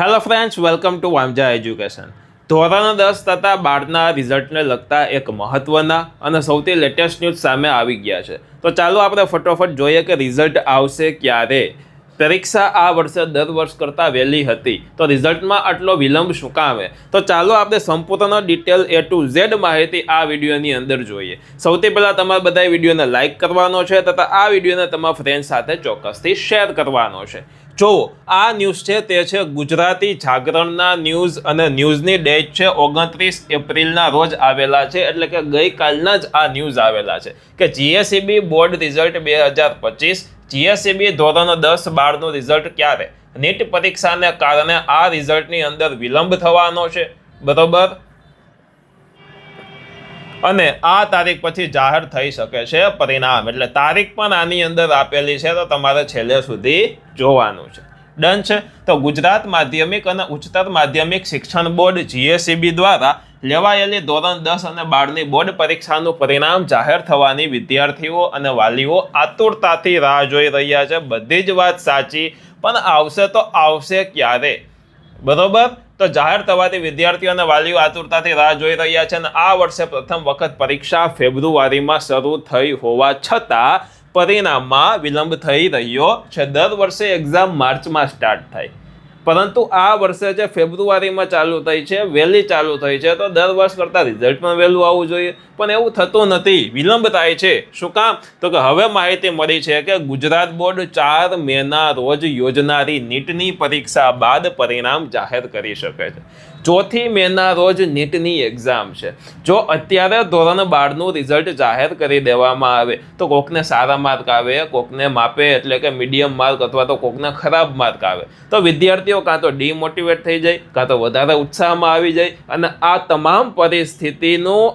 Hello friends welcome to Vamja education ધોરણ દસ તથા બારના રિઝલ્ટને લગતા એક મહત્ત્વના અને સૌથી લેટેસ્ટ ન્યૂઝ સામે આવી ગયા છે. તો ચાલો આપણે ફટોફટ જોઈએ કે રિઝલ્ટ આવશે ક્યારે. પરીક્ષા આ વર્ષે દર વર્ષ કરતાં વહેલી હતી. તો રિઝલ્ટમાં આટલો વિલંબ શું કામે તો ચાલો આપણે સંપૂર્ણ ડિટેલ એ ટુ ઝેડ માહિતી આ વિડીયોની અંદર જોઈએ. સૌથી પહેલાં તમારે બધા વિડીયોને લાઇક કરવાનો છે તથા આ વિડીયોને તમારા ફ્રેન્ડ સાથે ચોક્કસથી શેર કરવાનો છે. જો આ ન્યૂઝ છે તે છે ગુજરાતી જાગરણના ન્યૂઝ અને ન્યૂઝની ડેટ છે ઓગણત્રીસ એપ્રિલના રોજ આવેલા છે. એટલે કે ગઈકાલના જ આ ન્યૂઝ આવેલા છે. કે જીએસસીબી બોર્ડ રિઝલ્ટ બે હજાર પચીસ જીએસસીબી ધોરણ દસ બારનું રિઝલ્ટ ક્યારે? નીટ પરીક્ષાને કારણે આ રિઝલ્ટની અંદર વિલંબ થવાનો છે. બરોબર? અને આ તારીખ પછી જાહેર થઈ શકે છે પરિણામ. એટલે તારીખ પણ આની અંદર આપેલી છે તો તમારે છેલ્લે સુધી જોવાનું છે. ડન છે? તો ગુજરાત માધ્યમિક અને ઉચ્ચતર માધ્યમિક શિક્ષણ બોર્ડ જીએસસીબી દ્વારા લેવાયેલી ધોરણ દસ અને બારની બોર્ડ પરીક્ષાનું પરિણામ જાહેર થવાની વિદ્યાર્થીઓ અને વાલીઓ આતુરતાથી રાહ જોઈ રહ્યા છે. બધી જ વાત સાચી, પણ આવશે તો આવશે ક્યારે? બરોબર? તો જાહેર થવાથી વિદ્યાર્થીઓ અને વાલીઓ આતુરતાથી રાહ જોઈ રહ્યા છે અને આ વર્ષે પ્રથમ વખત પરીક્ષા ફેબ્રુઆરીમાં શરૂ થઈ હોવા છતાં પરિણામમાં વિલંબ થઈ રહ્યો છે. દર વર્ષે એક્ઝામ માર્ચમાં સ્ટાર્ટ થાય. પરંતુ આ વર્ષે જે ફેબ્રુઆરીમાં ચાલુ થઈ છે, વહેલી ચાલુ થઈ છે, તો દર વર્ષ કરતાં રિઝલ્ટ પણ વહેલું આવવું જોઈએ. પણ એવું થતું નથી. વિલંબ થાય છે. શું કામ? તો કે હવે માહિતી મળી છે કે ગુજરાત બોર્ડ ચાર મેના રોજ યોજનારી નીટની પરીક્ષા બાદ પરિણામ જાહેર કરી શકે છે. ચોથી મેના રોજ નીટની એક્ઝામ છે. જો અત્યારે ધોરણ બારનું રિઝલ્ટ જાહેર કરી દેવામાં આવે, તો કોકને સારા માર્ક આવે, કોકને માપે એટલે કે મીડિયમ માર્ક અથવા તો કોકને ખરાબ માર્ક આવે. તો વિદ્યાર્થીઓ કાં તો ડિમોટિવેટ થઈ જાય, કાં તો વધારે ઉત્સાહમાં આવી જાય, અને આ તમામ પરિસ્થિતિનું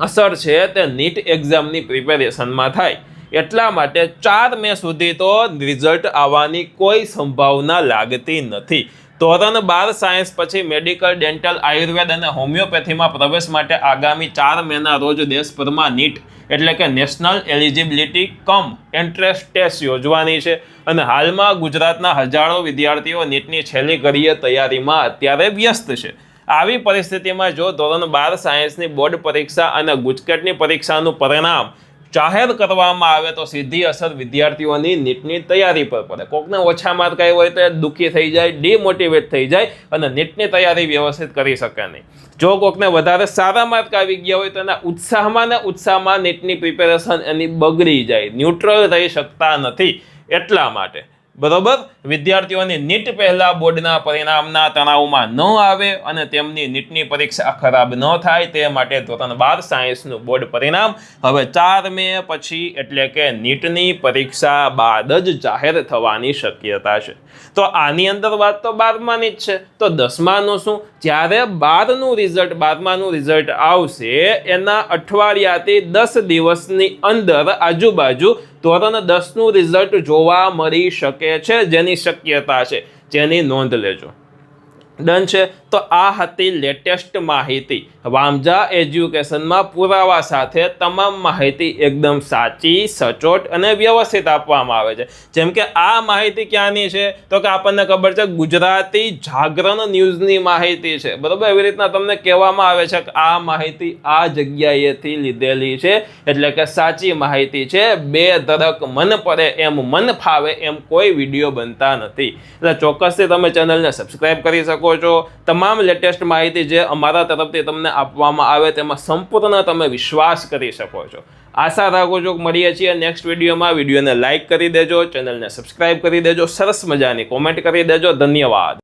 અસર છે તે નીટ એક્ઝામની પ્રિપેરેશનમાં થાય. એટલા માટે ચાર મે સુધી તો રિઝલ્ટ આવવાની કોઈ સંભાવના લાગતી નથી. ધોરણ બાર સાયન્સ પછી મેડિકલ ડેન્ટલ આયુર્વેદ અને હોમિયોપેથીમાં પ્રવેશ માટે આગામી ચાર મેના રોજ દેશભરમાં નીટ એટલે કે national eligibility cum entrance test યોજવાની છે. અને હાલમાં ગુજરાતના હજારો વિદ્યાર્થીઓ નીટની છેલ્લી ઘડીએ તૈયારીમાં અત્યારે વ્યસ્ત છે. આવી પરિસ્થિતિમાં જો ધોરણ બાર સાયન્સની બોર્ડ પરીક્ષા અને ગુજકેટની પરીક્ષાનું પરિણામ જાહેર કરવામાં આવે તો સીધી અસર વિદ્યાર્થીઓની નીટની તૈયારી પર પડે. કોકને ઓછા માર્ક આવ્યો હોય તો દુઃખી થઈ જાય ડિમોટિવેટ થઈ જાય અને નીટની તૈયારી વ્યવસ્થિત કરી શકે નહીં. જો કોકને વધારે સારા માર્ક આવી ગયા હોય તો એના ઉત્સાહમાં ને ઉત્સાહમાં નીટની પ્રિપેરેશન એની બગડી જાય. ન્યુટ્રલ રહી શકતા નથી એટલા માટે. બરોબર? વિદ્યાર્થીઓની નીટ પહેલા બોર્ડના પરિણામના તણાવમાં ન આવે અને તેમની નીટની પરીક્ષા ખરાબ ન થાય તે માટે ધોરણ બાર સાયન્સનું બોર્ડ પરિણામ હવે ચાર મે પછી એટલે કે નીટની પરીક્ષા બાદ જ જાહેર થવાની શક્યતા છે. તો આની અંદર વાત તો બારમાની જ છે. તો દસમાનું શું? જ્યારે બારનું રિઝલ્ટ બારમાનું રિઝલ્ટ આવશે, એના અઠવાડિયાથી દસ દિવસની અંદર આજુબાજુ ધોરણ દસનું રિઝલ્ટ જોવા મળી શકે છે જેની શક્યતા છે જેની નોંધ લેજો. ડન છે, તો આ હતી લેટેસ્ટ માહિતી. વામજા એજ્યુકેશનમાં પુરાવા સાથે તમામ માહિતી એકદમ સાચી, સચોટ અને વ્યવસ્થિત આપવામાં આવે છે. જેમ કે આ માહિતી ક્યાંની છે? તો કે આપણને ખબર છે ગુજરાતી જાગરણ ન્યૂઝની માહિતી છે. બરાબર? એવી રીતના તમને કહેવામાં આવે છે કે આ માહિતી આ જગ્યાએથી લીધેલી છે. એટલે કે સાચી માહિતી છે. બે ધડક મન પડે એમ મન ફાવે એમ કોઈ વીડિયો બનતા નથી. એટલે ચોક્કસથી તમે ચેનલને સબસ્ક્રાઈબ કરી શકો શકો છો. તમામ લેટેસ્ટ માહિતી જે અમારા તરફથી તમને આપવામાં આવે તેમાં સંપૂર્ણ તમે વિશ્વાસ કરી શકો છો. આશા રાખો છો મળીએ છીએ નેક્સ્ટ વિડીયોમાં વિડીયોને લાઇક કરી દેજો ચેનલને સબસ્ક્રાઇબ કરી દેજો. સરસ મજાની કોમેન્ટ કરી દેજો. ધન્યવાદ.